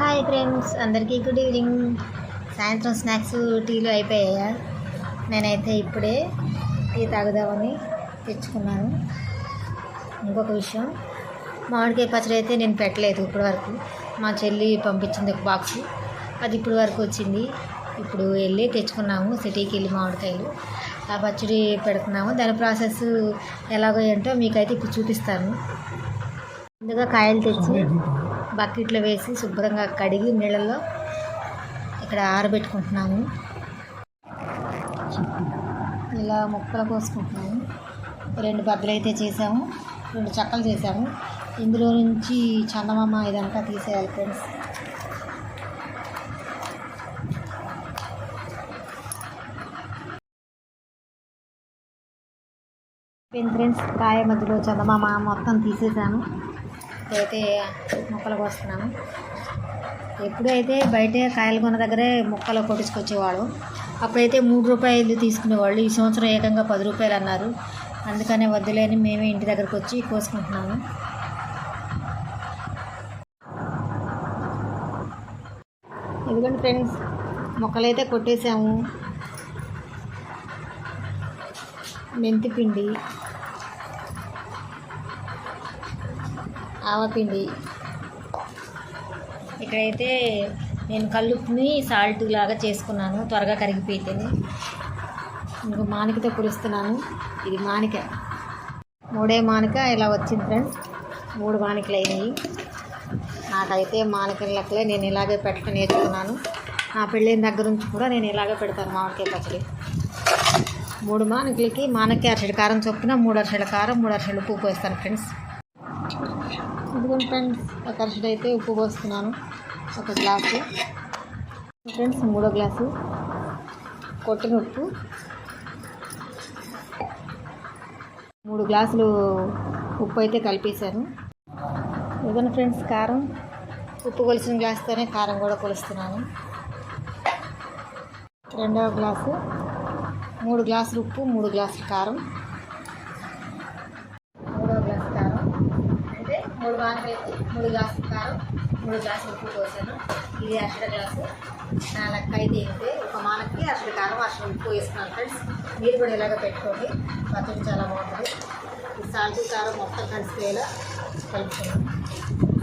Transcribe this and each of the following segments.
Hi friends అందరికీ good evening. సాయంత్రం snacks టీలు అయిపోయాయా? నేనైతే ఇప్పుడే టీ తాగుదామని తెచ్చుకున్నాను. ఇంకొక విషయం మామిడికాయ పచ్చడి అయితే నేను పెట్టలేదు ఇప్పటి వరకు. మా చెల్లి పంపించింది ఒక బాక్స్ అది ఇప్పటి వరకు వచ్చింది. ఇప్పుడు వెళ్ళి తెచ్చుకున్నాము సిటీకి వెళ్ళి మామిడికాయలు. ఆ పచ్చడి పెడుతున్నాము. దాని ప్రాసెస్ ఎలాగో ఏంటో మీకైతే ఇప్పుడు చూపిస్తాను. ముందుగా కాయలు తెచ్చి బకెట్లో వేసి శుభ్రంగా కడిగి నీళ్ళల్లో ఇక్కడ ఆరబెట్టుకుంటున్నాము. ఇలా ముక్కలు కోసుకుంటున్నాము. రెండు బద్దలు అయితే చేసాము. రెండు చక్కలు చేసాము. ఇందులో నుంచి చందమామ ఇదంతా తీసేయాలి ఫ్రెండ్స్. ఫ్రెండ్స్. కాయ మధ్యలో చందమామ మొత్తం తీసేసాను అయితే మొక్కలు కోస్తున్నాను. ఎప్పుడైతే బయట కాయలు కొన్న దగ్గరే మొక్కలు కొట్టించుకొచ్చేవాడు అప్పుడైతే మూడు రూపాయలు తీసుకునేవాళ్ళు. ఈ సంవత్సరం ఏకంగా పది రూపాయలు అన్నారు. అందుకనే వద్దులేని మేమే ఇంటి దగ్గరకు వచ్చి కోసుకుంటున్నాము. ఎందుకంటే ఫ్రెండ్స్ మొక్కలైతే కొట్టేసాము. మెంతిపిండి ఆవపిండి. ఇక్కడైతే నేను కల్లుప్పుని సాల్ట్ లాగా చేసుకున్నాను త్వరగా కరిగిపోయితేనే. ఇంకో మానికతో పులుస్తున్నాను ఇది మానిక. మూడే మానిక ఇలా వచ్చింది ఫ్రెండ్స్. మూడు మానికలు అయినాయి నాకైతే మానికల లెక్కలే నేను ఇలాగే పెట్టడం నేర్చుకున్నాను. నా పెళ్ళైన దగ్గర నుంచి కూడా నేను ఇలాగే పెడతాను మామిడికాయ పచ్చడి. మూడు మానికలకి మానకాయ అరసడి కారం చొప్పున మూడు అరసెల కారం మూడు అరసెలు ఉప్పు పోస్తాను ఫ్రెండ్స్. ఇదిగోండి ఫ్రెండ్స్ ఒక అయితే ఉప్పు పోస్తున్నాను ఒక గ్లాసు. ఫ్రెండ్స్ మూడో గ్లాసు. కొట్టిన ఉప్పు. మూడు గ్లాసులు ఉప్పు అయితే కలిపేశాను. ఇదిగోండి ఫ్రెండ్స్ కారం? ఉప్పు కొలిసిన గ్లాస్తోనే కారం కూడా కొలుస్తున్నాను. రెండవ గ్లాసు. మూడు గ్లాసులు ఉప్పు మూడు గ్లాసులు కారం మూడవ గ్లాసు కారం అంటే మూడు బాగా మూడు గ్లాసులు కారం మూడు గ్లాసులు ఉప్పు పోసాను ఇది అరసడ గ్లాసు. నా లెక్క అయితే ఏంటి ఒక మానకి అరసడ కారం అరసడ ఉప్పు వేసుకున్నాను ఫ్రెండ్స్. మీరు కూడా ఇలాగ పెట్టుకోండి. పచ్చడి చాలా బాగుంటుంది. ఈ సాల్ట్ కారం మొత్తం కలిసిపోయేలా కలుపుకున్నాను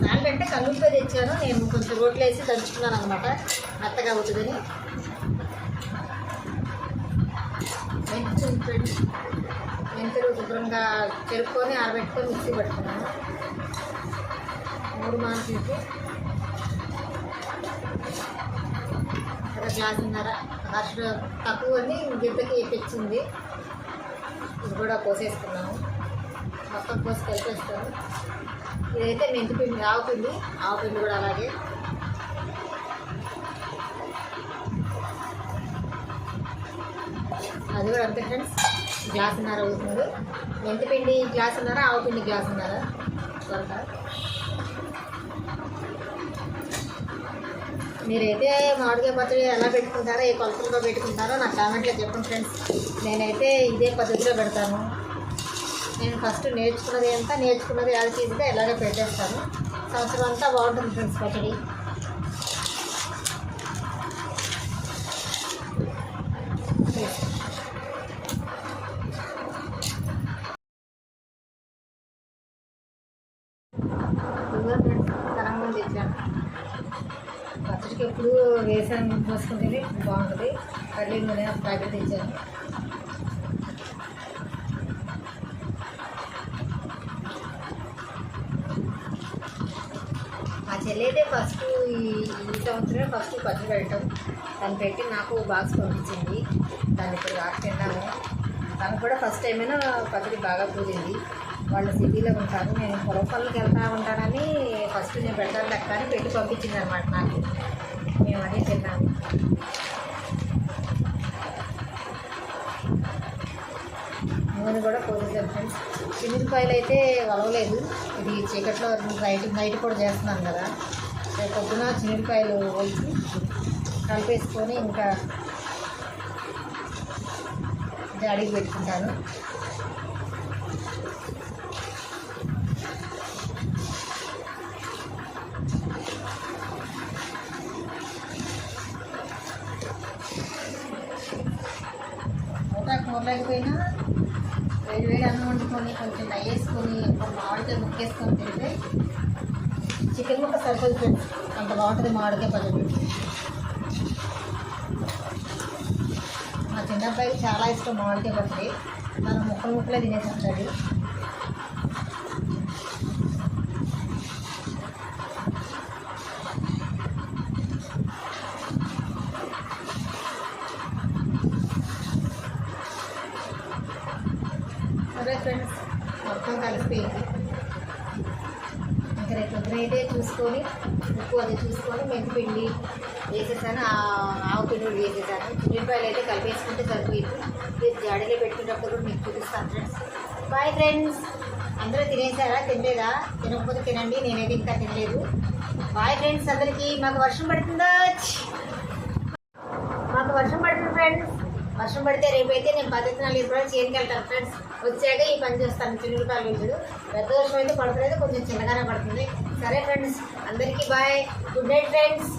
సాల్ట్ అంటే కల్లుపై తెచ్చాను. నేను కొంచెం రోట్లు వేసి దంచుకున్నాను అనమాట మెత్తగా అవుతుందని. మెంతులు ఫ్రెండ్స్ మెంతులు శుభ్రంగా చెరుపుకొని ఆరబెట్టుకొని మిక్సీ పెట్టుకున్నాను. మూడు మానసులకి ఒక గ్లాసున్నర హర్ష తక్కువ అని గిద్దకి తెచ్చింది. ఇది కూడా కోసేసుకున్నాము. మొత్తం కోసి కలిపేస్తాను ఇదైతే మెంతిపిండి ఆవుపిండి. ఆవుపిండి కూడా అలాగే. అది కూడా అంతే ఫ్రెండ్స్. గ్లాసున్నర అవుతుంది. మెంతిపిండి గ్లాసున్నర ఆవుపిండి గ్లాసున్నర. కొంత మీరైతే మామిడికాయ పచ్చడి ఎలా పెట్టుకుంటారో ఏ కొలతలతో పెట్టుకుంటారో నాకు కామెంట్లో చెప్పండి ఫ్రెండ్స్ నేనైతే ఇదే పద్ధతిలో పెడతాను. నేను ఫస్ట్ నేర్చుకున్నది ఎంత నేర్చుకున్నది యాడ్ చేస్తే ఇలాగే పెట్టేస్తాను. సంవత్సరం అంతా బాగుంటుంది ఫ్రెండ్స్ పచ్చడి. ఫ్రెండ్స్ తెచ్చాను. పచ్చడికి ఎప్పుడు వేసాను పోసుకుంటే బాగుంటుంది. కర్రీ నూనె ప్యాకెట్ తెచ్చాను. మా చెల్లి అయితే ఫస్ట్ ఈ సంవత్సరం ఫస్ట్ పచ్చడి పెట్టడం. తను పెట్టి నాకు బాక్స్ పంపించింది. దాన్ని ఇప్పుడు రాక తిన్నాము. తను కూడా ఫస్ట్ టైమైనా పచ్చడి బాగా కూలింది వాళ్ళు సిటీలో ఉంటారు. నేను పొలం వెళ్తూ ఉంటానని ఫస్ట్ నేను పెడతాను లెక్క అని పెట్టి పంపించింది అనమాట నాకు. మేము అదే తిన్నాము నూనె కూడా పోసేసాను ఫ్రెండ్స్. చిన్నపాయలు అయితే వలవలేదు ఇది చీకట్లో నైట్ నైట్ కూడా చేస్తున్నాను కదా. రేపు పొద్దున చిన్నపాయలు వేసి కలిపేసుకొని ఇంకా జాడీకి పెట్టుకుంటాను. నమ్మలేకపోయినా వేడి వేడి అన్నం వండుకొని కొంచెం నెయ్యి వేసుకొని మామిడికాయ ముక్కేసుకొని తింటే చికెన్ ముక్క సరిపోతుంది అంత బాగుంటుంది మామిడికాయ పచ్చడి. మా చిన్న అబ్బాయికి చాలా ఇష్టం మామిడికాయ పచ్చడి. మనం ముక్కలు ముక్కలే తినేసి సరే ఫ్రెండ్స్ మొత్తం ఇంకా రేపు పొద్దున అయితే చూసుకొని ఉప్పు అది చూసుకొని మెంతి పిండి వేసేసాను. ఆవు పిండి కూడా వేసేసాను. ఉల్లిపాయలు అయితే కలిపేసుకుంటే సరిపోయింది. మీరు జాడీలో పెట్టుకున్నప్పుడు కూడా మీకు చూపిస్తాను ఫ్రెండ్స్. Bye friends. అందరూ తినేసారా? తినలేదా? తినకపోతే తినండి. నేనైతే ఇంకా తినలేదు. బాయ్ ఫ్రెండ్స్ అందరికీ. మాకు వర్షం పడుతుందా? మాకు వర్షం పడుతుంది ఫ్రెండ్స్. వర్షం పడితే రేపైతే నేను పద్ధతి ఇప్పుడు చేతికి వెళ్తాను ఫ్రెండ్స్ వచ్చాక ఈ పని చేస్తాను చిన్నపాయలు వీళ్ళు పెద్ద వర్షం అయితే పడుతుంది కొంచెం చిన్నగానే పడుతుంది. సరే ఫ్రెండ్స్ అందరికీ బాయ్ గుడ్ నైట్ ఫ్రెండ్స్